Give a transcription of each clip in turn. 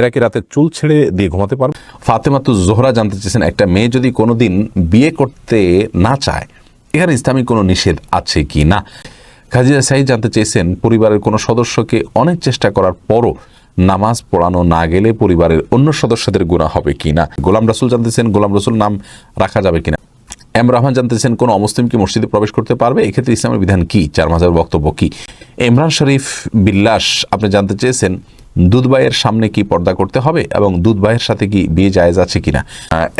মেয়েরা কি রাতে চুল ছেড়ে দিয়ে ঘুমাতে পারবে? ফাতেমাতু জোহরা জানতে চেয়েছেন, একটা মেয়ে যদি কোনোদিন বিয়ে করতে না চায়, এখানে ইসলামিক কোনো নিষেধ আছে কি না? খাজিয়া সাই জানতে চেয়েছেন, পরিবারের কোনো সদস্যকে অনেক চেষ্টা করার পরও নামাজ পড়ানো না গেলে পরিবারের অন্য সদস্যদের গুণা হবে কি না? গোলাম রাসুল জানতেছেন গোলাম রসুল নাম রাখা যাবে কিনা? এম রহমান জানতেছেন কোন অমুসলিম কি মসজিদে প্রবেশ করতে পারবে? এক্ষেত্রে ইসলামের বিধান কি? চার মাসের বক্তব্য কি? ইমরান শরীফ বিল্লাস, আপনি জানতে চেয়েছেন দুধবাইয়ের সামনে কি পর্দা করতে হবে এবং দুধবাইয়ের সাথে কি বিয়ে জায়েজ আছে কিনা?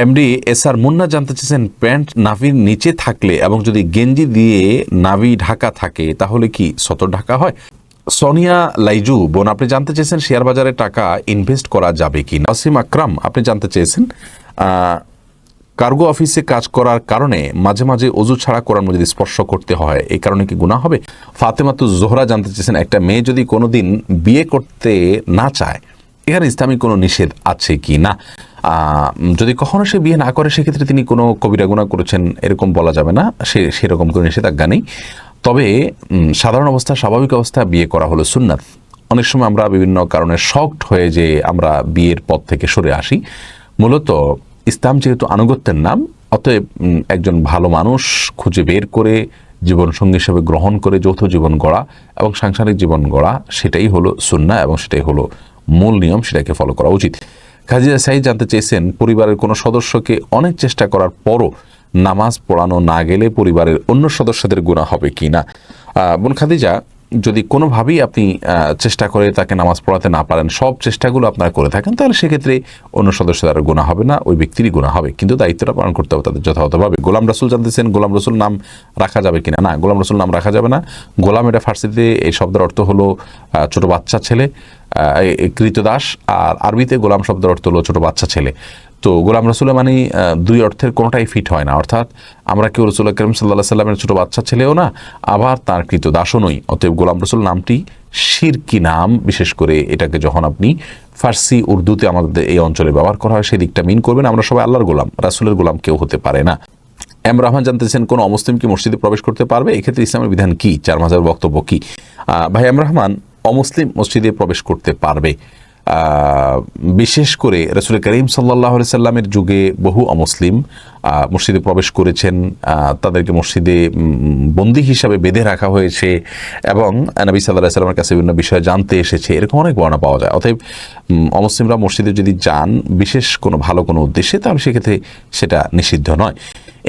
এমডি এস আর মুন্না জানতে চেয়েছেন, প্যান্ট নাভির নিচে থাকলে এবং যদি গেঞ্জি দিয়ে নাভি ঢাকা থাকে, তাহলে কি সতর ঢাকা হয়? সোনিয়া লাইজু, বোন, আপনি জানতে চেয়েছেন শেয়ার বাজারে টাকা ইনভেস্ট করা যাবে কি না অসীম আকরাম, আপনি জানতে চেয়েছেন। কার্গো অফিসে কাজ করার কারণে মাঝে মাঝে অজু ছাড়া কোরআন যদি স্পর্শ করতে হয়। এই কারণে কি গুণা হবে? ফাতেমাতু জোহরা জানতে চেয়েছেন, একটা মেয়ে যদি কোনোদিন বিয়ে করতে না চায় এখানে ইসলামিক কোনো নিষেধ আছে কি না? যদি কখনো সে বিয়ে না করে, সেক্ষেত্রে তিনি কোনো কবিরা গুণা করেছেন, এরকম বলা যাবে না। সে, সেরকম কোনো নিষেধাজ্ঞা নেই। তবে সাধারণ অবস্থা, স্বাভাবিক অবস্থা বিয়ে করা হলো সুন্নাত। অনেক সময় আমরা বিভিন্ন কারণে শক্ট হয়ে যে আমরা বিয়ের পথ থেকে সরে আসি। মূলত ইসলাম যেহেতু আনুগত্যের নাম, অতএব একজন ভালো মানুষ খুঁজে বের করে জীবনসঙ্গী হিসেবে গ্রহণ করে যৌথ জীবন গড়া এবং সাংসারিক জীবন গড়া, সেটাই হলো সুন্না এবং সেটাই হলো মূল নিয়ম, সেটাকে ফলো করা উচিত। খাজিয়া সাইদ জানতে চেয়েছেন, পরিবারের কোনো সদস্যকে অনেক চেষ্টা করার পরও নামাজ পড়ানো না গেলে পরিবারের অন্য সদস্যদের গুণা হবে কি না বোন খাদিজা যদি কোনোভাবেই আপনি চেষ্টা করে তাকে নামাজ পড়াতে না পারেন, সব চেষ্টাগুলো আপনারা করে থাকেন, তাহলে সেক্ষেত্রে অন্য সদস্যদের গুণা হবে না, ওই ব্যক্তিরই গুণা হবে। কিন্তু দায়িত্বটা পালন করতে হবে তাদের যথাযথভাবে। গোলাম রসুল জানতেছেন, গোলাম রসুল নাম রাখা যাবে কিনা? না, গোলাম রসুল নাম রাখা যাবে না। গোলাম এটা ফার্সিতে এই শব্দের অর্থ হলো ছোট বাচ্চা ছেলে কৃতদাস, আর আরবিতে গোলাম শব্দের অর্থ হলো ছোট বাচ্চা ছেলে। তো গোলাম রসুলের মানে দুই অর্থের কোনোটাই ফিট হয় না। অর্থাৎ আমরা কেউ রসুল করিম সাল্লাহ সাল্লামের ছোট বাচ্চা ছেলেও না, আবার তার কৃত দাসও নই অতএব গোলাম রসুল নামটি শিরকি নাম, বিশেষ করে এটাকে যখন আপনি ফার্সি, উর্দুতে আমাদের এই অঞ্চলে ব্যবহার করা হয় সেই দিকটা মিন করবেন। আমরা সবাই আল্লাহর গোলাম, রাসুলের গোলাম কেউ হতে পারে না। এম রহমান জানতেছেন, কোনো অমুসলিম কি মসজিদে প্রবেশ করতে পারবে? এক্ষেত্রে ইসলামের বিধান কি? চার মাসের বক্তব্য কি? ভাই, এম রহমান, অমুসলিম মসজিদে প্রবেশ করতে পারবে। বিশেষ করে রসুল করিম সাল্লাহ সাল্লামের যুগে বহু অমুসলিম মসজিদে প্রবেশ করেছেন তাদেরকে মসজিদে বন্দী হিসাবে বেঁধে রাখা হয়েছে এবং নবী সাল্লাহ সাল্লামের কাছে বিভিন্ন বিষয়ে জানতে এসেছে। এরকম অনেক বর্ণনা পাওয়া যায়। অতএব অমুসলিমরা মসজিদে যদি যান, বিশেষ কোনো ভালো কোনো উদ্দেশ্যে, তাহলে সেক্ষেত্রে সেটা নিষিদ্ধ নয়।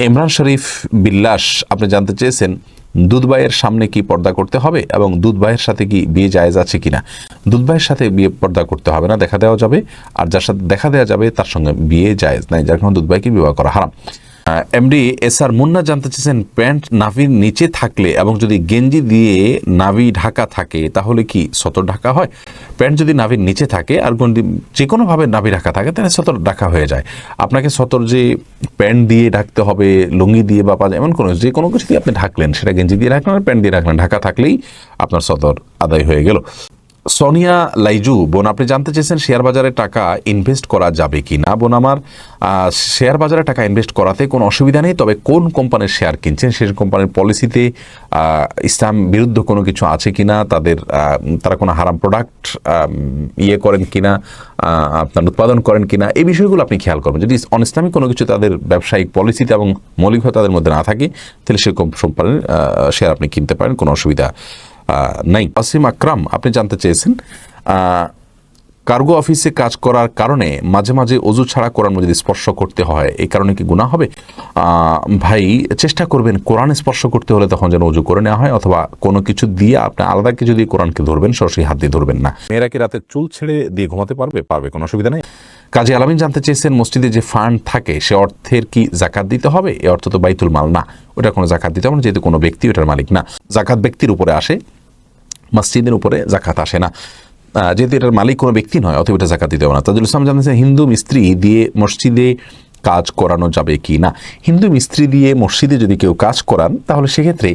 ইমরান শরীফ বিল্লাস, আপনি জানতে চেয়েছেন দুধবাইয়ের সামনে কি পর্দা করতে হবে এবং দুধবাইয়ের সাথে কি বিয়ে জায়েজ আছে কি না দুধবাইয়ের সাথে বিয়ে পর্দা করতে হবে না, দেখা দেওয়া যাবে। আর যার সাথে দেখা দেওয়া যাবে, তার সঙ্গে বিয়ে জায়েজ নাই, যার কারণে দুধবাইকে বিবাহ করা হারাম। এমডি এস আর মুন্না জানতে চেয়েছেন, প্যান্ট নাভির নিচে থাকলে এবং যদি গেঞ্জি দিয়ে নাভি ঢাকা থাকে, তাহলে কি সতর ঢাকা হয়? প্যান্ট যদি নাভির নিচে থাকে, আর গন্ডি যে কোনোভাবে নাভি ঢাকা থাকে, তাহলে সতর ঢাকা হয়ে যায়। আপনাকে সতর যে প্যান্ট দিয়ে ঢাকতে হবে, লুঙ্গি দিয়ে বা এমন কোনো যে কোনো কিছু দিয়ে আপনি ঢাকলেন, সেটা গেঞ্জি দিয়ে রাখলেন আর প্যান্ট দিয়ে রাখলেন ঢাকা থাকলেই আপনার সতর আদায় হয়ে গেল। সোনিয়া লাইজু, বোন, আপনি জানতে চেয়েছেন শেয়ার বাজারে টাকা ইনভেস্ট করা যাবে কি না? বোন, আমার শেয়ার বাজারে টাকা ইনভেস্ট করাতে কোনো অসুবিধা নেই, তবে কোন কোম্পানির শেয়ার কিনছেন? সেই কোম্পানির পলিসিতে ইসলাম বিরুদ্ধ কোনো কিছু আছে কি না? তাদের তারা কোনো হারাম প্রোডাক্ট ইয়ে করেন কি না? আপনার উৎপাদন করেন কি না? এই বিষয়গুলো আপনি খেয়াল করবেন। যদি অন ইসলামিক কোনো কিছু তাদের ব্যবসায়িক পলিসিতে এবং মৌলিকভাবে তাদের মধ্যে না থাকে, তাহলে সেই কোম্পানির শেয়ার আপনি কিনতে পারেন, কোনো অসুবিধা নাই। আসিম আকরাম, আপনি জানতে চেয়েছেন কার্গো অফিসে কাজ করার কারণে মাঝে মাঝে অজু ছাড়া কোরআন মজিদ স্পর্শ করতে হয়। এই কারণে কি গুণা হবে? ভাই, চেষ্টা করবেন কোরআন স্পর্শ করতে হলে তখন যেন অজু করে নেওয়া হয়, অথবা কোনো কিছু দিয়ে আপনি আলাদা কিছু দিয়ে কোরআনকে ধরবেন, সরাসরি হাত দিয়ে ধরবেন না। মেয়েরা কি রাতে চুল ছেড়ে দিয়ে ঘুমাতে পারবে? পারবে, কোনো অসুবিধা নেই? কাজী আলামিন জানতে চেয়েছেন, মসজিদে যে ফান্ড থাকে, সে অর্থের কি জাকাত দিতে হবে? এ অর্থ তো বাইতুল মাল না। ওটা কোনো জাকাত দিতে হবে না, যেহেতু কোনো ব্যক্তি ওটার মালিক না। জাকাত ব্যক্তির উপরে আসে, মসজিদের উপরে জাকাত আসে না। যেহেতু এটার মালিক কোনো ব্যক্তি নয় অথবা এটা জাকাত দিতে হবে না। তাজুল ইসলাম জানিয়েছেন হিন্দু মিস্ত্রি দিয়ে মসজিদে কাজ করানো যাবে কি না? হিন্দু মিস্ত্রি দিয়ে মসজিদে যদি কেউ কাজ করান, তাহলে সেক্ষেত্রে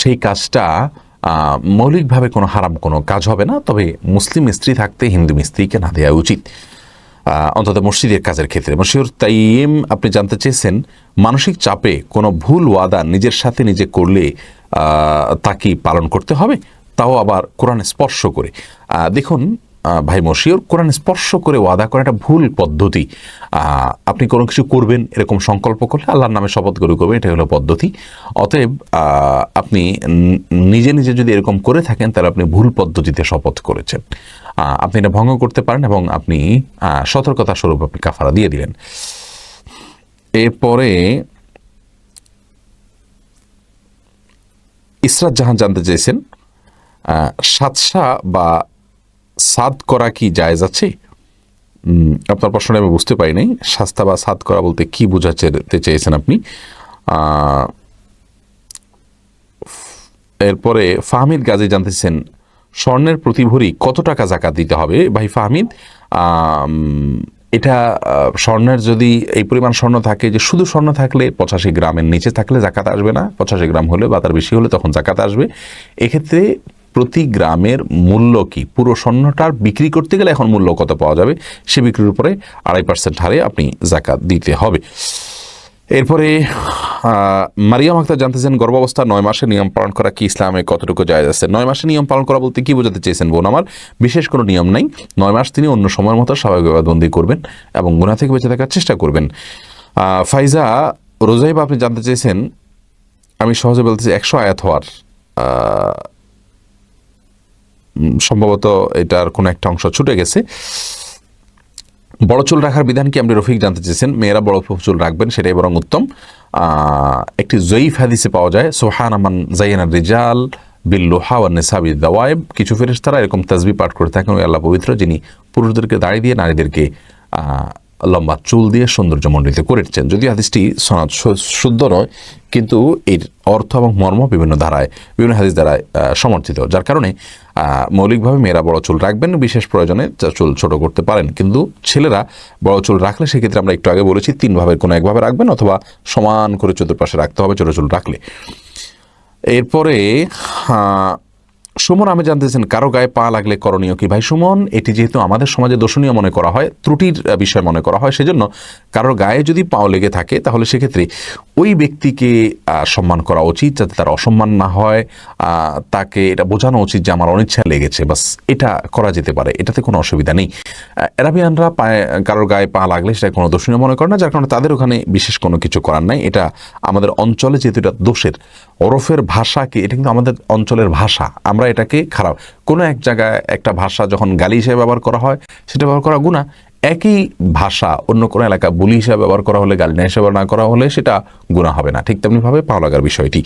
সেই কাজটা মৌলিকভাবে কোনো হারাম কোনো কাজ হবে না, তবে মুসলিম স্ত্রী থাকতে হিন্দু মিস্ত্রিকে না দেওয়া উচিত। অন্তত মসজিদের কাজের ক্ষেত্রে। মশিউর তাইম আপনি জানতে চেয়েছেন, মানসিক চাপে কোনো ভুল ওয়াদা নিজের সাথে নিজে করলে তা কি পালন করতে হবে? তাও আবার কোরআন স্পর্শ করে। দেখুন ভাই মশিওর কোরআন স্পর্শ করে ওয়াদা করা একটা ভুল পদ্ধতি। আপনি কোনো কিছু করবেন এরকম সংকল্প করলে আল্লাহর নামে শপথ করে করবেন এটা হলো পদ্ধতি। অতএব আপনি নিজে নিজে যদি এরকম করে থাকেন, তাহলে আপনি ভুল পদ্ধতিতে শপথ করেছেন। আপনি এটা ভঙ্গ করতে পারেন এবং আপনি সতর্কতা স্বরূপ আপনি কাফারা দিয়ে দিলেন। এরপরে, ইসরাত জাহান জানতে চেয়েছেন সাতসা বা সাদ করা কি জায়েজ আছে? আপনার প্রশ্নটা আমি বুঝতে পারি নাই। সাস্তা বা সাদ করা বলতে কি বোঝাতে চেয়েছেন আপনি? এরপরে ফাহমিদ গাজী জানতেছেন, স্বর্ণের প্রতি ভরি কত টাকা জাকাত দিতে হবে? ভাই ফাহমিদ এটা স্বর্ণের যদি এই পরিমাণ স্বর্ণ থাকে যে শুধু স্বর্ণ থাকলে পঁচাশি গ্রামের নিচে থাকলে জাকাত আসবে না। পঁচাশি গ্রাম হলে বা তার বেশি হলে তখন জাকাত আসবে। এক্ষেত্রে প্রতি গ্রামের মূল্য কি? পুরো স্বর্ণটার বিক্রি করতে গেলে এখন মূল্য কত পাওয়া যাবে? সে বিক্রির উপরে আড়াই পার্সেন্ট হারে আপনি জাকাত দিতে হবে। এরপরে মারিয়াম আক্তার জানতেছেন, গর্ভাবস্থা নয় মাসে নিয়ম পালন করা কি ইসলামে কতটুকু জায়েজ আছে? নয় মাসে নিয়ম পালন করা বলতে কি বোঝাতে চেয়েছেন বোন আমার? বিশেষ কোনো নিয়ম নাই। নয় মাস তিনি অন্য সময়ের মতো স্বাভাবিক বন্দি করবেন এবং গুণা থেকে বেঁচে থাকার চেষ্টা করবেন। ফাইজা রোজাইব আপনি জানতে চেয়েছেন, আমি সহজে বলতেছি একশো আয়াত হওয়ার সম্ভবত এটার কোনো একটা অংশ ছুটে গেছে। বড় চুল রাখার বিধান কি? আপনি রফিক জানতে চেয়েছেন। মেয়েরা বড় চুল রাখবেন, সেটাই বরং উত্তম। একটি জয়ীফ হাদিসে পাওয়া যায় সোহান আমান জাইয়ানা রিজাল বিল্লুহা ওয়া নেসাবি দাওয়াইব কিছু ফেরেস তারা এরকম তাজবি পাঠ করে থাকেন। ওই আল্লাহ পবিত্র, যিনি পুরুষদেরকে দাঁড়িয়ে দিয়ে নারীদেরকে লম্বা চুল দিয়ে সৌন্দর্যমণ্ডিত করেছেন যদিও হাদিসটি সনাদ শুদ্ধ নয়, কিন্তু এর অর্থ এবং মর্ম বিভিন্ন ধারায়, বিভিন্ন হাদিস দ্বারায় সমর্থিত, যার কারণে মৌলিকভাবে মেয়েরা বড় চুল রাখবেন, বিশেষ প্রয়োজনে চুল ছোট করতে পারেন। কিন্তু ছেলেরা বড় চুল রাখলে সেক্ষেত্রে আমরা একটু আগে বলেছি তিনভাবে কোনো একভাবে রাখবেন অথবা সমান করে চতুর্পাশে রাখতে হবে, ছোট চুল রাখলে। এরপরে সুমন, আমি জানতেছেন কারও গায়ে পা লাগলে করণীয় কি? ভাই সুমন, এটি যেহেতু আমাদের সমাজে দর্শনীয় মনে করা হয়, ত্রুটির বিষয় মনে করা হয়, সেজন্য কারোর গায়ে যদি পাও লেগে থাকে, তাহলে সেক্ষেত্রে ওই ব্যক্তিকে সম্মান করা উচিত, যাতে তার অসম্মান না হয় তাকে এটা বোঝানো উচিত যে আমার অনিচ্ছা লেগেছে, বাস এটা করা যেতে পারে, এটাতে কোনো অসুবিধা নেই। অ্যারাবিয়ানরা পায়ে, কারোর গায়ে পা লাগলে সেটা কোনো দর্শনীয় মনে করে না, যার কারণে তাদের ওখানে বিশেষ কোনো কিছু করার নাই, এটা আমাদের অঞ্চলে যেহেতু এটা দোষের, ওরফের ভাষা কি এটা কিন্তু আমাদের অঞ্চলের ভাষা, আমরা এটাকে খারাপ। কোনো এক জায়গায় একটা ভাষা যখন গালি হিসেবে ব্যবহার করা হয়, সেটা ব্যবহার করা গুণা একই ভাষা অন্য কোনো এলাকা বুলি হিসেবে ব্যবহার করা হলে, গালি না হিসেবে না করা হলে সেটা গুণা হবে না। ঠিক তেমনিভাবে পাওয়া লাগার বিষয়টি।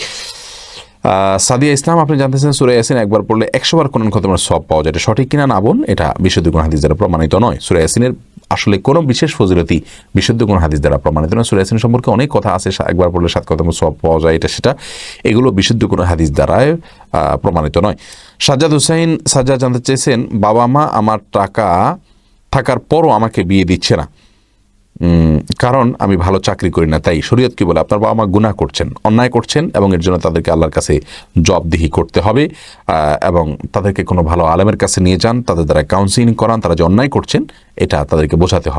সাদিয়া ইসলাম, আপনি জানতেছেন সুরে ইয়াসিন একবার পড়লে একশো বার কোরআন খতমের সব পাওয়া যায়। এটা সঠিক কিনা না বোন, এটা বিশুদ্ধ কোন হাদিস দ্বারা প্রমাণিত নয়। সুরে ইয়াসিনের আসলে কোনো বিশেষ ফজিলতি বিশুদ্ধ কোন হাদিস দ্বারা প্রমাণিত না সুরে ইয়াসিন সম্পর্কে অনেক কথা আছে একবার পড়লে সাত কথা সব পাওয়া যায় এটা, সেটা। এগুলো বিশুদ্ধ কোনো হাদিস দ্বারায় প্রমাণিত নয়। সাজ্জাদ হুসাইন, সাজ্জাদ জানতে চেয়েছেন বাবা মা আমার টাকা থাকার পরও আমাকে বিয়ে দিচ্ছে না। কারণ আমি ভালো চাকরি করি না, তাই শরীয়ত কি বলে, আপনার বাবা মা গুণা করছেন, অন্যায় করছেন এবং এর জন্য তাদেরকে আল্লাহর কাছে জবদিহি করতে হবে এবং তাদেরকে কোনো ভালো আলেমের কাছে নিয়ে যান, তাদের দ্বারা কাউন্সিলিং করান, তারা যে অন্যায় করছেন, এটা তাদেরকে বোঝাতে হবে।